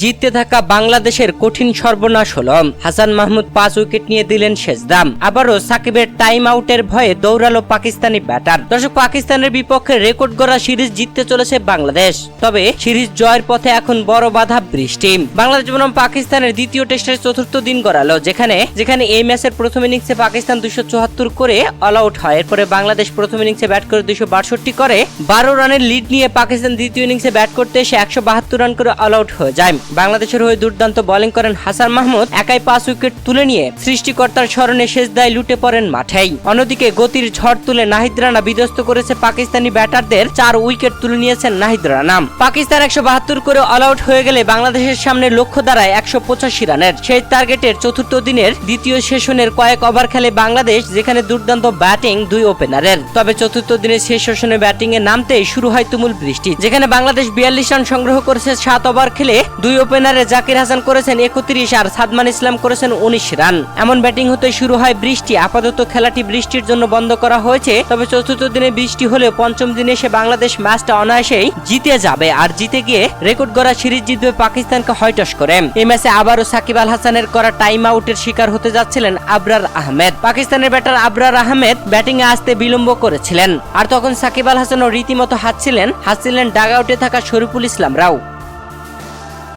জিততে থাকা বাংলাদেশের কঠিন সর্বনাশ হল। হাসান মাহমুদ পাঁচ উইকেট নিয়ে দিলেন শেষদাম আবারও সাকিবের টাইম আউটের ভয়ে দৌড়ালো পাকিস্তানি ব্যাটার। দর্শক, পাকিস্তানের বিপক্ষে রেকর্ড গড়া সিরিজ জিততে চলেছে বাংলাদেশ। তবে সিরিজ জয়ের পথে এখন বড় বাধা বৃষ্টি। বাংলাদেশ বনাম পাকিস্তানের দ্বিতীয় টেস্টের চতুর্থ দিন গড়ালো, যেখানে যেখানে এই ম্যাচের প্রথম ইনিংসে পাকিস্তান দুশো চুয়াত্তর করে অল আউট হয়। এরপরে বাংলাদেশ প্রথম ইনিংসে ব্যাট করে দুশো বাষট্টি করে। বারো রানের লিড নিয়ে পাকিস্তান দ্বিতীয় ইনিংসে ব্যাট করতে এসে একশো বাহাত্তর রান করে অল আউট হয়ে যায়। বাংলাদেশের হয়ে দুর্দান্ত বোলিং করেন হাসান মাহমুদ, একাই পাঁচ উইকেট তুলে নিয়ে সৃষ্টিকর্তার স্মরণে শেষ দায় লুটে পড়েন মাঠেই। অন্যদিকে গতির ঝড় তুলে নাহিদ রানা বিধ্বস্ত করেছে পাকিস্তানি ব্যাটারদের, চার উইকেট তুলে নিয়েছেন নাহিদ রানা। পাকিস্তান একশো বাহাত্তর করে অল আউট হয়ে গেলে বাংলাদেশের সামনে লক্ষ্য দাঁড়ায় একশো পঁচাশি রানের। সেই টার্গেটের চতুর্থ দিনের দ্বিতীয় সেশনের কয়েক ওভার খেলে বাংলাদেশ, যেখানে দুর্দান্ত ব্যাটিং দুই ওপেনারের তবে চতুর্থ দিনের শেষ সেশনে ব্যাটিং এ নামতেই শুরু হয় তুমুল বৃষ্টি, যেখানে বাংলাদেশ বিয়াল্লিশ রান সংগ্রহ করেছে, সাত ওভার খেলে দুই ওপেনারে জাকির হাসান করেছেন একত্রিশ আর সাদমান ইসলাম করেছেন উনিশ রান। এমন ব্যাটিং হতে শুরু হয় বৃষ্টি। আপাতত খেলাটি বৃষ্টির জন্য বন্ধ করা হয়েছে, তবে চতুর্থ দিনে বৃষ্টি হলেও পঞ্চম দিনে এসে বাংলাদেশ ম্যাচটা অনায়াসেই জিতে যাবে আর জিতে গিয়ে রেকর্ড গড়া সিরিজ জিতবে পাকিস্তানকে হয়টস করে। এই ম্যাচে আবারও সাকিব আল হাসানের করা টাইম আউটের শিকার হতে যাচ্ছিলেন আবরার আহমেদ। পাকিস্তানের ব্যাটার আবরার আহমেদ ব্যাটিং এ আসতে বিলম্ব করেছিলেন। আর তখন সাকিব আল হাসানও রীতিমতো হাঁটছিলেন হাসছিলেন ডাগ আউটে থাকা শরীফুল ইসলাম রাও।